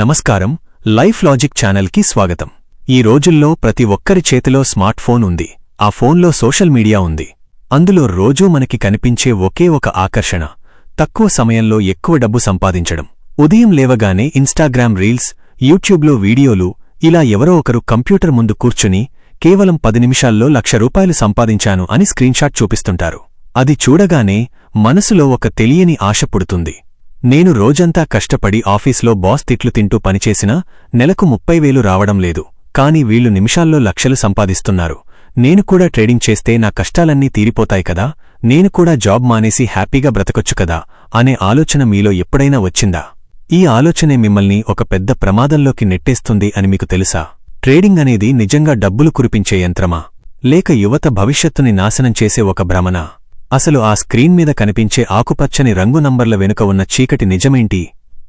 నమస్కారం life logic ఛానల్కి స్వాగతం. ఈ రోజుల్లో ప్రతి ఒక్కరి చేతిలో స్మార్ట్ ఫోన్ ఉంది. ఆ ఫోన్లో సోషల్ మీడియా ఉంది. అందులో రోజూ మనకి కనిపించే ఒకే ఒక ఆకర్షణ తక్కువ సమయంలో ఎక్కువ డబ్బు సంపాదించడం. ఉదయం లేవగానే ఇన్స్టాగ్రామ్ రీల్స్ యూట్యూబ్లో వీడియోలు ఇలా ఎవరో ఒకరు కంప్యూటర్ ముందు కూర్చుని కేవలం పది నిమిషాల్లో లక్ష రూపాయలు సంపాదించాను అని స్క్రీన్షాట్ చూపిస్తుంటారు. అది చూడగానే మనసులో ఒక తెలియని ఆశ పుడుతుంది. నేను రోజంతా కష్టపడి ఆఫీస్లో బాస్ తిట్లు తింటూ పనిచేసినా నెలకు ముప్పై వేలు రావడం లేదు. కానీ వీళ్ళు నిమిషాల్లో లక్షలు సంపాదిస్తున్నారు. నేను కూడా ట్రేడింగ్ చేస్తే నా కష్టాలన్నీ తీరిపోతాయి కదా నేను కూడా జాబ్ మానేసి హ్యాపీగా బ్రతకొచ్చు కదా అనే ఆలోచన మీలో ఎప్పుడైనా వచ్చిందా? ఈ ఆలోచనే మిమ్మల్ని ఒక పెద్ద ప్రమాదంలోకి నెట్టేస్తుంది అని మీకు తెలుసా? ట్రేడింగ్ అనేది నిజంగా డబ్బులు కురిపించే యంత్రమా? లేక యువత భవిష్యత్తుని నాశనం చేసే ఒక భ్రమనా? అసలు ఆ స్క్రీన్ మీద కనిపించే ఆకుపచ్చని రంగు నంబర్ల వెనుక ఉన్న చీకటి నిజమేంటి?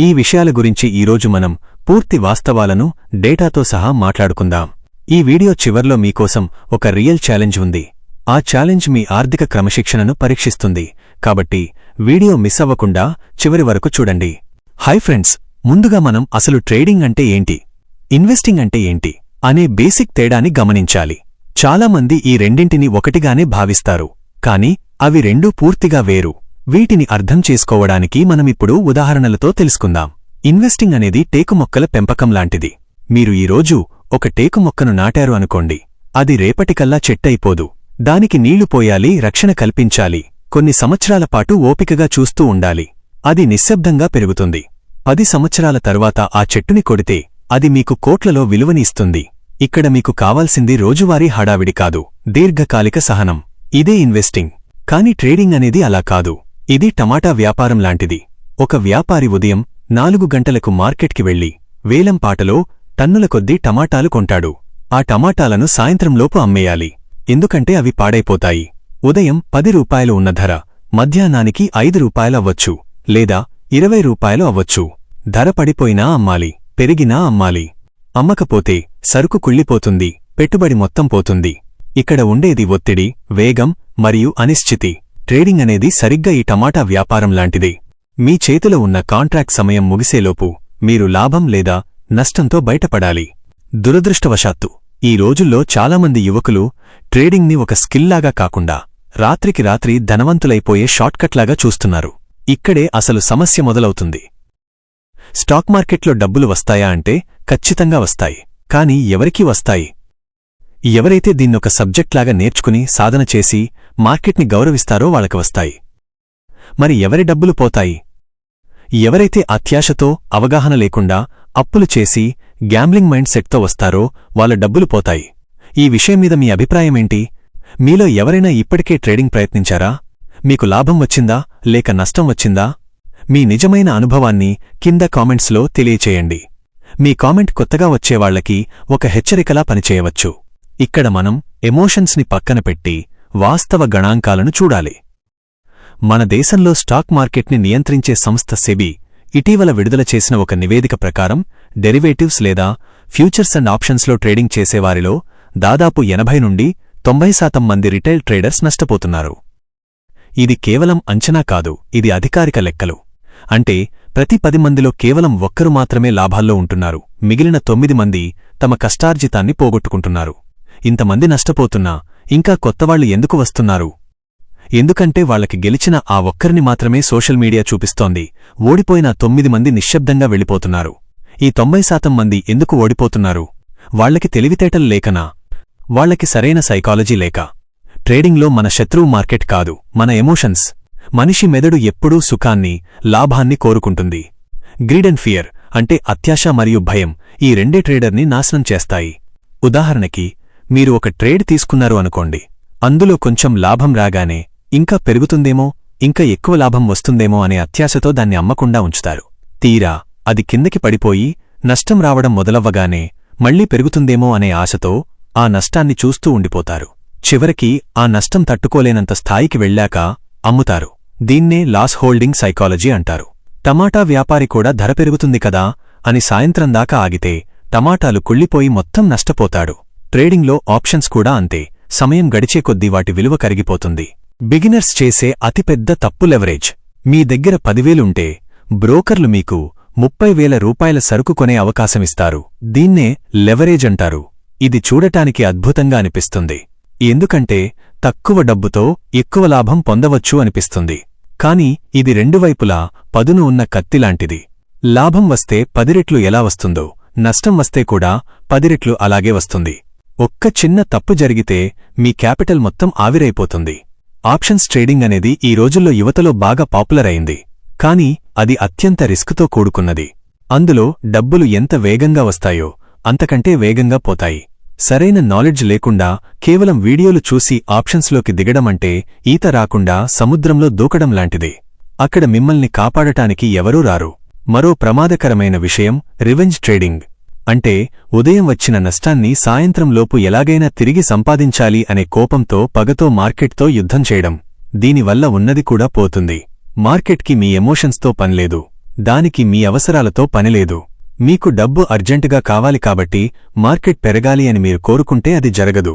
ఈ విషయాల గురించి ఈరోజు మనం పూర్తి వాస్తవాలను డేటాతో సహా మాట్లాడుకుందాం. ఈ వీడియో చివర్లో మీకోసం ఒక రియల్ ఛాలెంజ్ ఉంది. ఆ ఛాలెంజ్ మీ ఆర్థిక క్రమశిక్షణను పరీక్షిస్తుంది. కాబట్టి వీడియో మిస్ అవ్వకుండా చివరి వరకు చూడండి. హై ఫ్రెండ్స్ ముందుగా మనం అసలు ట్రేడింగ్ అంటే ఏంటి? ఇన్వెస్టింగ్ అంటే ఏంటి? అనే బేసిక్ తేడాని గమనించాలి. చాలామంది ఈ రెండింటిని ఒకటిగానే భావిస్తారు. కాని అవి రెండూ పూర్తిగా వేరు. వీటిని అర్థం చేసుకోవడానికి మనమిప్పుడు ఉదాహరణలతో తెలుసుకుందాం. ఇన్వెస్టింగ్ అనేది టేకు మొక్కల పెంపకం లాంటిది. మీరు ఈరోజు ఒక టేకు మొక్కను నాటారు అనుకోండి. అది రేపటికల్లా చెట్టయిపోదు. దానికి నీళ్ళు పోయాలి రక్షణ కల్పించాలి. కొన్ని సంవత్సరాల పాటు ఓపికగా చూస్తూ ఉండాలి. అది నిశ్శబ్దంగా పెరుగుతుంది. పది సంవత్సరాల తరువాత ఆ చెట్టుని కొడితే అది మీకు కోట్లలో విలువని ఇస్తుంది. ఇక్కడ మీకు కావాల్సింది రోజువారీ హడావిడి కాదు దీర్ఘకాలిక సహనం. ఇదే ఇన్వెస్టింగ్. కాని ట్రేడింగ్ అనేది అలా కాదు. ఇది టమాటా వ్యాపారం లాంటిది. ఒక వ్యాపారి ఉదయం నాలుగు గంటలకు మార్కెట్కి వెళ్ళి వేలంపాటలో టన్నుల కొద్దీ టమాటాలు కొంటాడు. ఆ టమాటాలను సాయంత్రంలోపు అమ్మేయాలి. ఎందుకంటే అవి పాడైపోతాయి. ఉదయం పది రూపాయలు ఉన్న ధర మధ్యాహ్నానికి ఐదు రూపాయలవ్వచ్చు లేదా ఇరవై రూపాయలు అవ్వచ్చు. ధర పడిపోయినా అమ్మాలి పెరిగినా అమ్మాలి. అమ్మకపోతే సరుకు కుళ్ళిపోతుంది పెట్టుబడి మొత్తం పోతుంది. ఇక్కడ ఉండేది ఒత్తిడి వేగం మరియు అనిశ్చితి. ట్రేడింగ్ అనేది సరిగ్గా ఈ టమాటా వ్యాపారం లాంటిది. మీ చేతిలో ఉన్న కాంట్రాక్ట్ సమయం ముగిసేలోపు మీరు లాభం లేదా నష్టంతో బయటపడాలి. దురదృష్టవశాత్తు ఈ రోజుల్లో చాలామంది యువకులు ట్రేడింగ్ని ఒక స్కిల్లాగా కాకుండా రాత్రికి రాత్రి ధనవంతులైపోయే షార్ట్కట్లాగా చూస్తున్నారు. ఇక్కడే అసలు సమస్య మొదలవుతుంది. స్టాక్ మార్కెట్లో డబ్బులు వస్తాయా అంటే ఖచ్చితంగా వస్తాయి. కాని ఎవరికీ వస్తాయి? ఎవరైతే దీన్నొక సబ్జెక్ట్లాగా నేర్చుకుని సాధన చేసి మార్కెట్ని గౌరవిస్తారో వాళ్ళకి వస్తాయి. మరి ఎవరి డబ్బులు పోతాయి? ఎవరైతే అత్యాశతో అవగాహన లేకుండా అప్పులు చేసి గ్యాంబ్లింగ్ మైండ్ సెట్తో వస్తారో వాళ్ళ డబ్బులు పోతాయి. ఈ విషయం మీద మీ అభిప్రాయమేంటి మీలో ఎవరైనా ఇప్పటికే ట్రేడింగ్ ప్రయత్నించారా? మీకు లాభం వచ్చిందా? లేక నష్టం వచ్చిందా? మీ నిజమైన అనుభవాన్ని కింద కామెంట్స్లో తెలియచేయండి. మీ కామెంట్ కొత్తగా వచ్చేవాళ్ళకి ఒక హెచ్చరికలా పనిచేయవచ్చు. ఇక్కడ మనం ఎమోషన్స్ని పక్కన పెట్టి వాస్తవ గణాంకాలను చూడాలి. మన దేశంలో స్టాక్ మార్కెట్ని నియంత్రించే సంస్థ సెబీ ఇటీవల విడుదల చేసిన ఒక నివేదిక ప్రకారం డెరివేటివ్స్ లేదా ఫ్యూచర్స్ అండ్ ఆప్షన్స్లో ట్రేడింగ్ చేసేవారిలో దాదాపు ఎనభై నుండి తొంభై శాతం మంది రిటైల్ ట్రేడర్స్ నష్టపోతున్నారు. ఇది కేవలం అంచనా కాదు ఇది అధికారిక లెక్కలు. అంటే ప్రతి పది మందిలో కేవలం ఒక్కరు మాత్రమే లాభాల్లో ఉంటున్నారు మిగిలిన తొమ్మిది మంది తమ కష్టార్జితాన్ని పోగొట్టుకుంటున్నారు. ఇంతమంది నష్టపోతున్నా ఇంకా కొత్తవాళ్ళు ఎందుకు వస్తున్నారు? ఎందుకంటే వాళ్ళకి గెలిచిన ఆ ఒక్కరిని మాత్రమే సోషల్ మీడియా చూపిస్తోంది. ఓడిపోయిన తొమ్మిది మంది నిశ్శబ్దంగా వెళ్ళిపోతున్నారు. ఈ తొంభై శాతం మంది ఎందుకు ఓడిపోతున్నారు? వాళ్ళకి తెలివితేటలు లేకనా? వాళ్ళకి సరైన సైకాలజీ లేక? ట్రేడింగ్లో మన శత్రువు మార్కెట్ కాదు మన ఎమోషన్స్. మనిషి మెదడు ఎప్పుడూ సుఖాన్ని లాభాన్ని కోరుకుంటుంది. గ్రీడ్ అండ్ ఫియర్ అంటే అత్యాశ మరియు భయం ఈ రెండే ట్రేడర్ని నాశనం చేస్తాయి. ఉదాహరణకి మీరు ఒక ట్రేడ్ తీసుకున్నారు అనుకోండి. అందులో కొంచెం లాభం రాగానే ఇంకా పెరుగుతుందేమో ఇంకా ఎక్కువ లాభం వస్తుందేమో అనే అత్యాశతో దాన్ని అమ్మకుండా ఉంచుతారు. తీరా అది కిందకి పడిపోయి నష్టం రావడం మొదలవ్వగానే మళ్ళీ పెరుగుతుందేమో అనే ఆశతో ఆ నష్టాన్ని చూస్తూ ఉండిపోతారు. చివరికి ఆ నష్టం తట్టుకోలేనంత స్థాయికి వెళ్ళాక అమ్ముతారు. దీన్నే లాస్ హోల్డింగ్ సైకాలజీ అంటారు. టమాటా వ్యాపారి కూడా ధర పెరుగుతుంది కదా అని సాయంత్రం దాకా ఆగితే టమాటాలు కుళ్ళిపోయి మొత్తం నష్టపోతాడు. ట్రేడింగ్లో ఆప్షన్స్ కూడా అంతే. సమయం గడిచే కొద్దీ వాటి విలువ కరిగిపోతుంది. బిగినర్స్ చేసే అతిపెద్ద తప్పు లెవరేజ్. మీ దగ్గర పదివేలుంటే బ్రోకర్లు మీకు ముప్పై వేల రూపాయల సరుకు కొనే అవకాశమిస్తారు దీన్నే లెవరేజ్ అంటారు. ఇది చూడటానికి అద్భుతంగా అనిపిస్తుంది. ఎందుకంటే తక్కువ డబ్బుతో ఎక్కువ లాభం పొందవచ్చు అనిపిస్తుంది. కాని ఇది రెండు వైపులా పదును ఉన్న కత్తిలాంటిది లాభం వస్తే పదిరెట్లు ఎలా వస్తుందో నష్టం వస్తే కూడా పదిరెట్లు అలాగే వస్తుంది. ఒక్క చిన్న తప్పు జరిగితే మీ క్యాపిటల్ మొత్తం ఆవిరైపోతుంది. ఆప్షన్స్ ట్రేడింగ్ అనేది ఈ రోజుల్లో యువతలో బాగా పాపులర్ అయింది. కానీ అది అత్యంత రిస్క్తో కూడుకున్నది. అందులో డబ్బులు ఎంత వేగంగా వస్తాయో అంతకంటే వేగంగా పోతాయి. సరైన నాలెడ్జ్ లేకుండా కేవలం వీడియోలు చూసి ఆప్షన్స్లోకి దిగడమంటే ఈత రాకుండా సముద్రంలో దూకడం లాంటిది. అక్కడ మిమ్మల్ని కాపాడటానికి ఎవరూ రారు. మరో ప్రమాదకరమైన విషయం రివెంజ్ ట్రేడింగ్. అంటే ఉదయం వచ్చిన నష్టాన్ని సాయంత్రంలోపు ఎలాగైనా తిరిగి సంపాదించాలి అనే కోపంతో పగతో మార్కెట్తో యుద్ధం చేయడం. దీనివల్ల ఉన్నది కూడా పోతుంది. మార్కెట్కి మీ ఎమోషన్స్తో పనిలేదు దానికి మీ అవసరాలతో పనిలేదు మీకు డబ్బు అర్జెంటుగా కావాలి కాబట్టి మార్కెట్ పెరగాలి అని మీరు కోరుకుంటే అది జరగదు.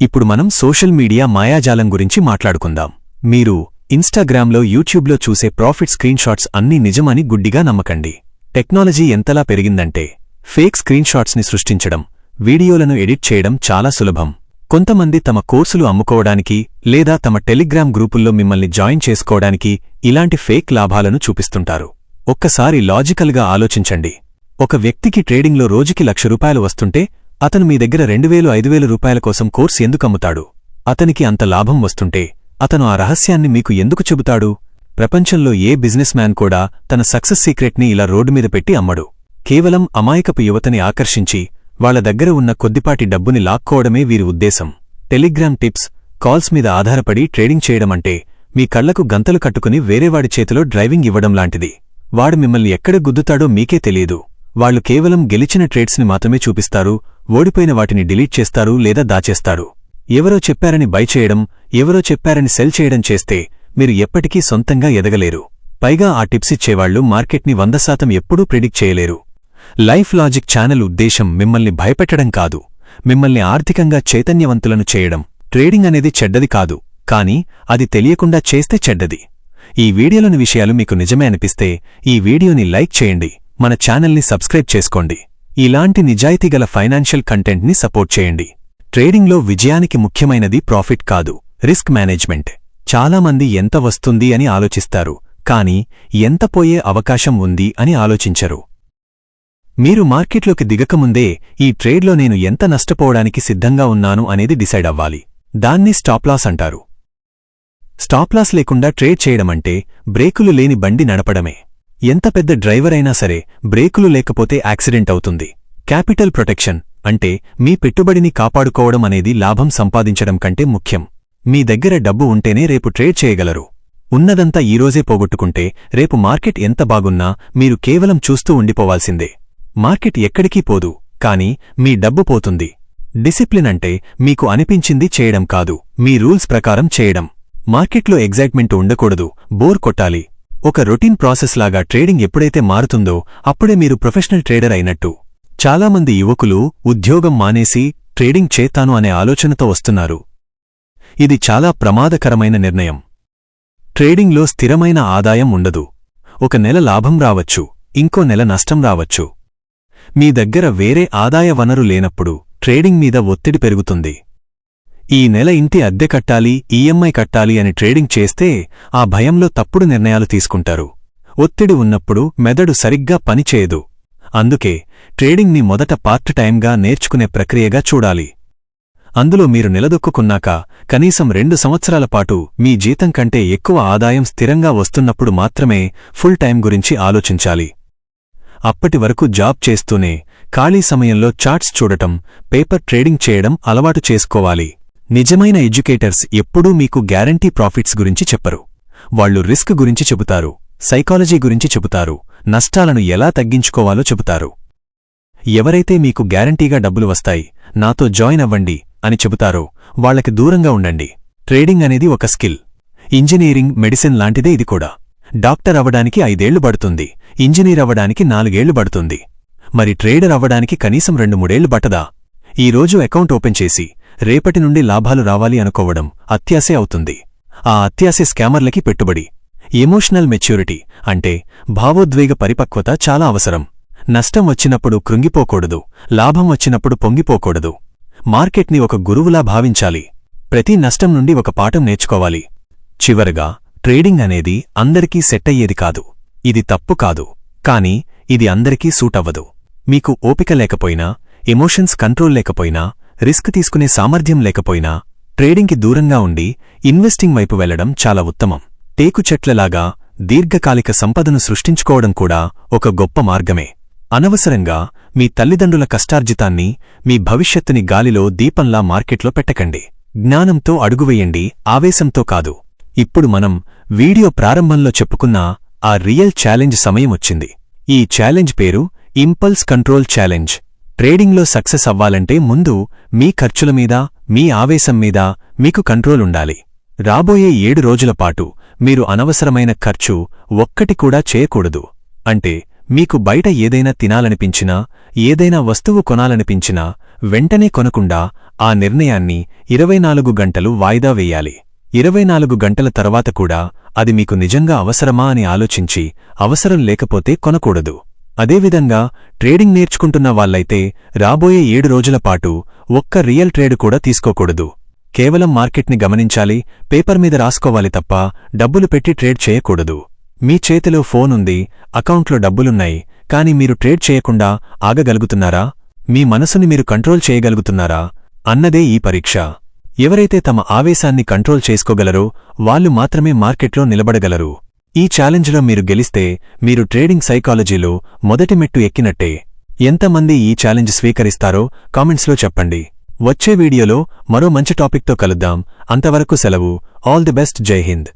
ఇప్పుడు మనం సోషల్ మీడియా మాయాజాలం గురించి మాట్లాడుకుందాం. మీరు ఇన్స్టాగ్రామ్లో యూట్యూబ్లో చూసే ప్రాఫిట్ స్క్రీన్షాట్స్ అన్నీ నిజమని గుడ్డిగా నమ్మకండి. టెక్నాలజీ ఎంతలా పెరిగిందంటే ఫేక్ స్క్రీన్షాట్స్ని సృష్టించడం వీడియోలను ఎడిట్ చేయడం చాలా సులభం. కొంతమంది తమ కోర్సులు అమ్ముకోవడానికి లేదా తమ టెలిగ్రామ్ గ్రూపుల్లో మిమ్మల్ని జాయిన్ చేసుకోవడానికి ఇలాంటి ఫేక్ లాభాలను చూపిస్తుంటారు. ఒక్కసారి లాజికల్గా ఆలోచించండి. ఒక వ్యక్తికి ట్రేడింగ్లో రోజుకి లక్ష రూపాయలు వస్తుంటే అతను మీ దగ్గర రెండువేలు ఐదువేలు రూపాయల కోసం కోర్స్ ఎందుకమ్ముతాడు అతనికి అంత లాభం వస్తుంటే అతను ఆ రహస్యాన్ని మీకు ఎందుకు చెబుతాడు? ప్రపంచంలో ఏ బిజినెస్ మ్యాన్ కూడా తన సక్సెస్ సీక్రెట్ని ఇలా రోడ్డు మీద పెట్టి అమ్మడు. కేవలం అమాయకపు యువతని ఆకర్షించి వాళ్ళ దగ్గర ఉన్న కొద్దిపాటి డబ్బుని లాక్కోవడమే వీరి ఉద్దేశం. టెలిగ్రామ్ టిప్స్ కాల్స్ మీద ఆధారపడి ట్రేడింగ్ చేయడమంటే మీ కళ్ళకు గంతలు కట్టుకుని వేరేవాడి చేతిలో డ్రైవింగ్ ఇవ్వడం లాంటిది. వాడు మిమ్మల్ని ఎక్కడ గుద్దుతాడో మీకే తెలియదు. వాళ్ళు కేవలం గెలిచిన ట్రేడ్స్ని మాత్రమే చూపిస్తారు ఓడిపోయిన వాటిని డిలీట్ చేస్తారు లేదా దాచేస్తారు. ఎవరో చెప్పారని బై చేయడం ఎవరో చెప్పారని సెల్ చేయడం చేస్తే మీరు ఎప్పటికీ సొంతంగా ఎదగలేరు. పైగా ఆ టిప్స్ ఇచ్చేవాళ్ళు మార్కెట్ని వంద శాతం ఎప్పుడూ ప్రిడిక్ట్ చేయలేరు. లైఫ్ లాజిక్ ఛానల్ ఉద్దేశం మిమ్మల్ని భయపెట్టడం కాదు. మిమ్మల్ని ఆర్థికంగా చైతన్యవంతులను చేయడం. ట్రేడింగ్ అనేది చెడ్డది కాదు. కానీ అది తెలియకుండా చేస్తే చెడ్డది. ఈ వీడియోలోని విషయాలు మీకు నిజమే అనిపిస్తే ఈ వీడియోని లైక్ చేయండి. మన ఛానల్ని సబ్స్క్రైబ్ చేసుకోండి. ఇలాంటి నిజాయితీగల ఫైనాన్షియల్ కంటెంట్ని సపోర్ట్ చేయండి. ట్రేడింగ్లో విజయానికి ముఖ్యమైనది ప్రాఫిట్ కాదు రిస్క్ మేనేజ్మెంట్. చాలామంది ఎంత వస్తుంది అని ఆలోచిస్తారు. కానీ ఎంత పోయే అవకాశం ఉంది అని ఆలోచించరు. మీరు మార్కెట్లోకి దిగకముందే ఈ ట్రేడ్లో నేను ఎంత నష్టపోవడానికి సిద్ధంగా ఉన్నాను అనేది డిసైడ్ అవ్వాలి. దాన్ని స్టాప్లాస్ అంటారు. స్టాప్లాస్ లేకుండా ట్రేడ్ చేయడమంటే బ్రేకులు లేని బండి నడపడమే. ఎంత పెద్ద డ్రైవర్ అయినా సరే బ్రేకులు లేకపోతే యాక్సిడెంట్ అవుతుంది. క్యాపిటల్ ప్రొటెక్షన్ అంటే మీ పెట్టుబడిని కాపాడుకోవడం అనేది లాభం సంపాదించడం కంటే ముఖ్యం. మీ దగ్గర డబ్బు ఉంటేనే రేపు ట్రేడ్ చేయగలరు. ఉన్నదంతా ఈరోజే పోగొట్టుకుంటే రేపు మార్కెట్ ఎంత బాగున్నా మీరు కేవలం చూస్తూ ఉండిపోవాల్సిందే. మార్కెట్ ఎక్కడికీ పోదు కాని మీ డబ్బు పోతుంది. డిసిప్లిన్ అంటే మీకు అనిపించింది చేయడం కాదు మీ రూల్స్ ప్రకారం చేయడం. మార్కెట్లో ఎగ్జైట్మెంట్ ఉండకూడదు బోర్ కొట్టాలి. ఒక రొటీన్ ప్రాసెస్ లాగా ట్రేడింగ్ ఎప్పుడైతే మారుతుందో అప్పుడే మీరు ప్రొఫెషనల్ ట్రేడర్ అయినట్టు. చాలామంది యువకులు ఉద్యోగం మానేసి ట్రేడింగ్ చేతాను అనే ఆలోచనతో వస్తున్నారు. ఇది చాలా ప్రమాదకరమైన నిర్ణయం. ట్రేడింగ్లో స్థిరమైన ఆదాయం ఉండదు. ఒక నెల లాభం రావచ్చు ఇంకో నెల నష్టం రావచ్చు. మీ దగ్గర వేరే ఆదాయ వనరు లేనప్పుడు ట్రేడింగ్ మీద ఒత్తిడి పెరుగుతుంది. ఈ నెల ఇంటి అద్దె కట్టాలి ఈఎంఐ కట్టాలి అని ట్రేడింగ్ చేస్తే ఆ భయంలో తప్పుడు నిర్ణయాలు తీసుకుంటారు. ఒత్తిడి ఉన్నప్పుడు మెదడు సరిగ్గా పనిచేయదు అందుకే ట్రేడింగ్ని మొదట పార్ట్ టైంగా నేర్చుకునే ప్రక్రియగా చూడాలి. అందులో మీరు నిలదొక్కున్నాక కనీసం రెండు సంవత్సరాల పాటు మీ జీతం కంటే ఎక్కువ ఆదాయం స్థిరంగా వస్తున్నప్పుడు మాత్రమే ఫుల్ టైం గురించి ఆలోచించాలి. అప్పటి వరకు జాబ్ చేస్తూనే ఖాళీ సమయంలో చార్ట్స్ చూడటం పేపర్ ట్రేడింగ్ చేయడం అలవాటు చేసుకోవాలి. నిజమైన ఎడ్యుకేటర్స్ ఎప్పుడూ మీకు గ్యారంటీ ప్రాఫిట్స్ గురించి చెప్పరు. వాళ్ళు రిస్క్ గురించి చెబుతారు సైకాలజీ గురించి చెబుతారు నష్టాలను ఎలా తగ్గించుకోవాలో చెబుతారు. ఎవరైతే మీకు గ్యారంటీగా డబ్బులు వస్తాయి నాతో జాయిన్ అవ్వండి అని చెబుతారో వాళ్ళకి దూరంగా ఉండండి. ట్రేడింగ్ అనేది ఒక స్కిల్. ఇంజనీరింగ్ మెడిసిన్ లాంటిదే ఇది కూడా. డాక్టర్ అవ్వడానికి ఐదేళ్ళు పడుతుంది ఇంజనీర్ అవ్వడానికి నాలుగేళ్ళు పడుతుంది. మరి ట్రేడర్ అవ్వడానికి కనీసం రెండు మూడేళ్ళు పట్టదా? ఈరోజు అకౌంట్ ఓపెన్ చేసి రేపటి నుండి లాభాలు రావాలి అనుకోవడం అత్యాసే అవుతుంది. ఆ అత్యాసే స్కామర్లకి పెట్టుబడి. ఎమోషనల్ మెచ్యూరిటీ అంటే భావోద్వేగ పరిపక్వత చాలా అవసరం. నష్టం వచ్చినప్పుడు కృంగిపోకూడదు లాభం వచ్చినప్పుడు పొంగిపోకూడదు. మార్కెట్ని ఒక గురువులా భావించాలి. ప్రతి నష్టం నుండి ఒక పాఠం నేర్చుకోవాలి. చివరగా ట్రేడింగ్ అనేది అందరికీ సెట్ అయ్యేది కాదు. ఇది తప్పు కాదు. కాని ఇది అందరికీ సూట్ అవ్వదు. మీకు ఓపిక లేకపోయినా ఎమోషన్స్ కంట్రోల్ లేకపోయినా రిస్క్ తీసుకునే సామర్థ్యం లేకపోయినా ట్రేడింగ్కి దూరంగా ఉండి ఇన్వెస్టింగ్ వైపు వెళ్ళడం చాలా ఉత్తమం. టేకు చెట్లలాగా దీర్ఘకాలిక సంపదను సృష్టించుకోవడం కూడా ఒక గొప్ప మార్గమే. అనవసరంగా మీ తల్లిదండ్రుల కష్టార్జితాన్ని మీ భవిష్యత్తుని గాలిలో దీపంలా మార్కెట్లో పెట్టకండి. జ్ఞానంతో అడుగువేయండి ఆవేశంతో కాదు. ఇప్పుడు మనం వీడియో ప్రారంభంలో చెప్పుకున్న ఆ రియల్ ఛాలెంజ్ సమయమొచ్చింది ఈ ఛాలెంజ్ పేరు ఇంపల్స్ కంట్రోల్ ఛాలెంజ్. ట్రేడింగ్లో సక్సెస్ అవ్వాలంటే ముందు మీ ఖర్చుల మీద మీ ఆవేశం మీద మీకు కంట్రోల్ ఉండాలి. రాబోయే ఏడు రోజుల పాటు మీరు అనవసరమైన ఖర్చు ఒక్కటి కూడా చేయకూడదు. అంటే మీకు బయట ఏదైనా తినాలనిపించినా ఏదైనా వస్తువు కొనాలనిపించినా వెంటనే కొనకుండా ఆ నిర్ణయాన్ని ఇరవై నాలుగు గంటలు వాయిదా వేయాలి. ఇరవై నాలుగు గంటల తర్వాత కూడా అది మీకు నిజంగా అవసరమా అని ఆలోచించి అవసరం లేకపోతే కొనకూడదు. అదేవిధంగా ట్రేడింగ్ నేర్చుకుంటున్న వాళ్ళైతే రాబోయే ఏడు రోజుల పాటు ఒక్క రియల్ ట్రేడ్ కూడా తీసుకోకూడదు. కేవలం మార్కెట్ని గమనించాలి పేపర్ మీద రాసుకోవాలి తప్ప డబ్బులు పెట్టి ట్రేడ్ చేయకూడదు. మీ చేతిలో ఫోన్ ఉంది అకౌంట్లో డబ్బులున్నాయి కాని మీరు ట్రేడ్ చేయకుండా ఆగగలుగుతున్నారా? మీ మనసుని మీరు కంట్రోల్ చేయగలుగుతున్నారా? అన్నదే ఈ పరీక్ష. ఎవరైతే తమ ఆవేశాన్ని కంట్రోల్ చేసుకోగలరో వాళ్ళు మాత్రమే మార్కెట్లో నిలబడగలరు. ఈ ఛాలెంజ్లో మీరు గెలిస్తే మీరు ట్రేడింగ్ సైకాలజీలో మొదటి మెట్టు ఎక్కినట్టే. ఎంతమంది ఈ ఛాలెంజ్ స్వీకరిస్తారో కామెంట్స్లో చెప్పండి. వచ్చే వీడియోలో మరో మంచి టాపిక్తో కలుద్దాం. అంతవరకు సెలవు. All the best. జై హింద్.